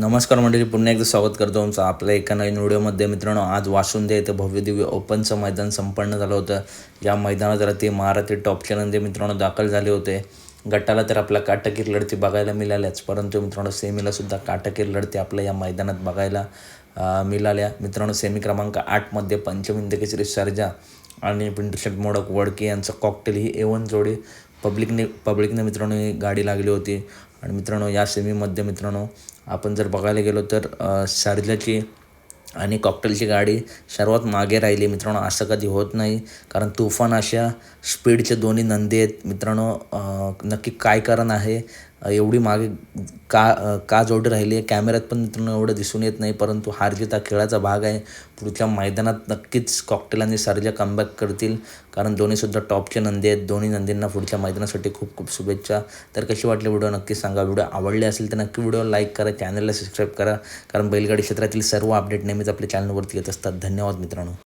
नमस्कार मंडळी पुन्हा एकदा स्वागत करतो आमचं आपल्या एका नवीन व्हिडिओमध्ये. मित्रांनो आज वासुंदे येथे भव्यदिव्य ओपनचं मैदान संपन्न झालं होतं. या मैदानात रात्री महारात्री टॉपचे नंदी मित्रांनो दाखल झाले होते. गटाला तर आपला काटकीर लढती बघायला मिळाल्याच परंतु मित्रांनो सेमीला सुद्धा काटकीर लढती आपल्या या मैदानात बघायला मिळाल्या. मित्रांनो सेमी क्रमांक आठमध्ये पंचमिंद श्री सर्जा आणि पिंटू मोडक वडके यांचं कॉकटेल ही एवन जोडी पब्लिकने पब्लिकने मित्रांनो ही गाडी लागली होती. आणि मित्रांनो या सेमीमध्ये मित्रांनो आपण जर बघायला गेलो तर शारजाची आणि कॉकटेलची गाडी सर्वात मागे राहिली मित्रांनो असं कधी होत नाही. कारण तुफान अशा स्पीडचे दोन्ही नंदी आहेत. मित्रांनो नक्की काय कारण आहे? एवढी मागे का का जोडी राहिली आहे? कॅमेऱ्यात पण मित्रांनो एवढं दिसून येत नाही परंतु हार हा खेळाचा भाग आहे पुढच्या मैदानात नक्कीच कॉकटेल आणि सर्जा कमबॅक करतील. कारण दोन्हीसुद्धा टॉपचे नंदी आहेत. दोन्ही नंदींना पुढच्या मैदानासाठी खूप खूप शुभेच्छा. तर कशी वाटली व्हिडिओ? नक्की सांगा. व्हिडिओ आवडले असेल तर नक्की व्हिडिओ लाईक करा. चॅनलला सबस्क्राईब करा. कारण बैलगाडी क्षेत्रातील सर्व अपडेट नेहमीच आपल्या चॅनलवरती येत असतात. धन्यवाद मित्रांनो.